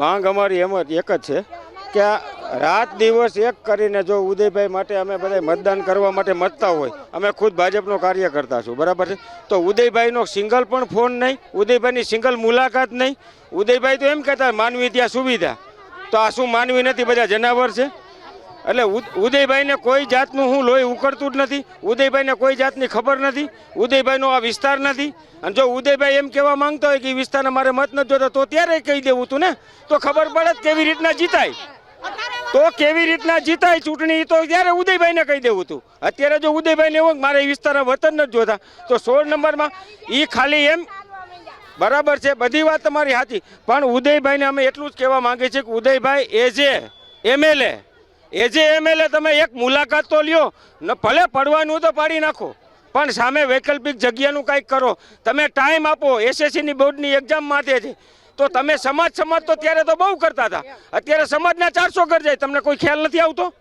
માંગ અમારી એમ જ એક જ છે કે રાત દિવસ એક કરીને જો ઉદયભાઈ માટે અમે બધા મતદાન કરવા માટે મતતા હોય, અમે ખુદ ભાજપનો કાર્ય કરતા છું, બરાબર છે? તો ઉદયભાઈનો સિંગલ પણ ફોન નહીં, ઉદયભાઈની સિંગલ મુલાકાત નહીં. ઉદયભાઈ તો એમ કહેતા, માનવી ત્યાં સુવિધા. તો આ શું માનવી નથી? બધા જનાવર છે. એટલે ઉદયભાઈને કોઈ જાતનું હું લોહી ઉકળતું જ નથી, ઉદયભાઈને કોઈ જાતની ખબર નથી, ઉદયભાઈનો આ વિસ્તાર નથી. અને જો ઉદયભાઈ એમ કહેવા માંગતા હોય કે વિસ્તારના મારે મત નથી જોતા, તો ત્યારે કહી દેવું તું ને? તો ખબર પડે કેવી રીતના જીતાય. તો કેવી રીતના જીતાય ચૂંટણી તો ત્યારે ઉદયભાઈને કહી દેવું તું. અત્યારે જો ઉદયભાઈને એવું મારે એ વિસ્તારના વતન નથી જોતા, તો સોળ નંબરમાં એ ખાલી એમ બરાબર છે, બધી વાત તમારી સાચી. પણ ઉદયભાઈને અમે એટલું જ કહેવા માંગીએ છીએ કે ઉદયભાઈ એજ એ એમએલએ એ એમએલએ તમે એક મુલાકાત તો લ્યો. ને ભલે પડવાનું તો પાડી નાખો. પણ સામે વૈકલ્પિક જગ્યાનું કંઈક કરો. તમે ટાઈમ આપો. એસએસસીની બોર્ડની એક્ઝામ માટે છે. તો તમે સમાજ સમાજ તો ત્યારે તો બહુ કરતા હતા. અત્યારે સમાજના ચારસો ઘર જાય. તમને કોઈ ખ્યાલ નથી આવતો?